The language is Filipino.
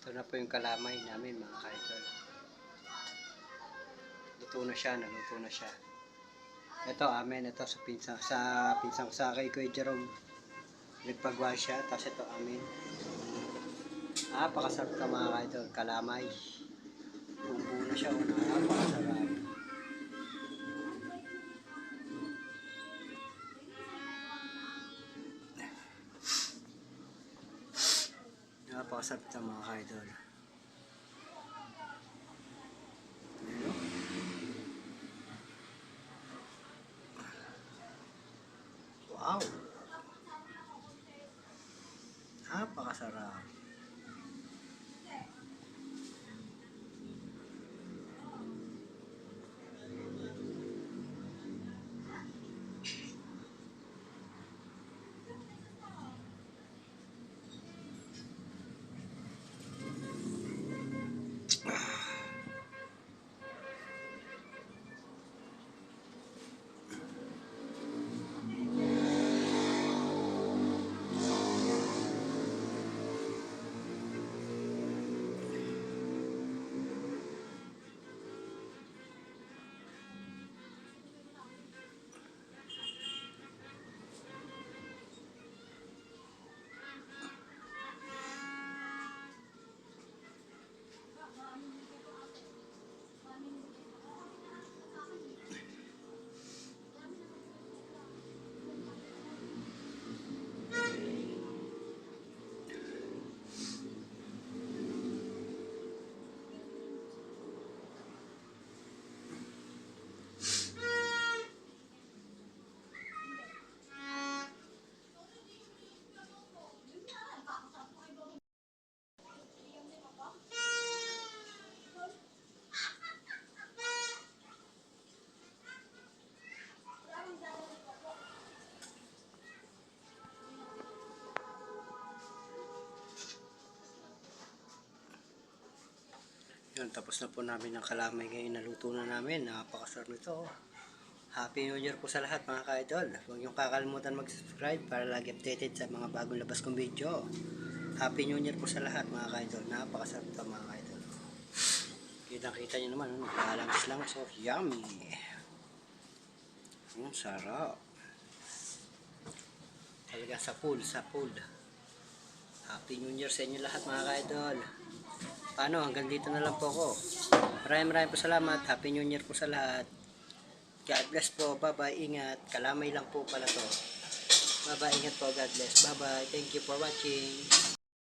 Ito na po yung kalamay namin mga kaidol. Luto na siya, naluto na siya. Ito amin, ito sa pinsang sa pinsang sa kay Kuya Jerome. Nagpagawa siya, tapos ito amin. Ah, pakasarap ka mga kaidol, kalamay. Buo na siya, oh, napakasarap. Napakasarap ito mga kaidol. Wow! Napakasarap. Yun, tapos na po namin ang kalamay ngayon. Naluto na namin. Napakasarap nito. Happy New Year po sa lahat mga ka-idol. Huwag niyong kakalimutan mag-subscribe para lagi updated sa mga bagong labas kong video. Happy New Year po sa lahat mga ka-idol. Napakasarap ito mga ka-idol. Kitang-kita niyo naman. Ano, Nakalangs lang. So, yummy. Ang sarap. Talaga sa pool, sa pool. Happy New Year sa inyo lahat mga ka-idol. Paano, hanggang dito na lang po ako. Maraming maraming po salamat. Happy New Year po sa lahat. God bless po. Bye-bye. Ingat. Kalamay lang po pala to. Bye-bye. Ingat po. God bless. Bye-bye. Thank you for watching.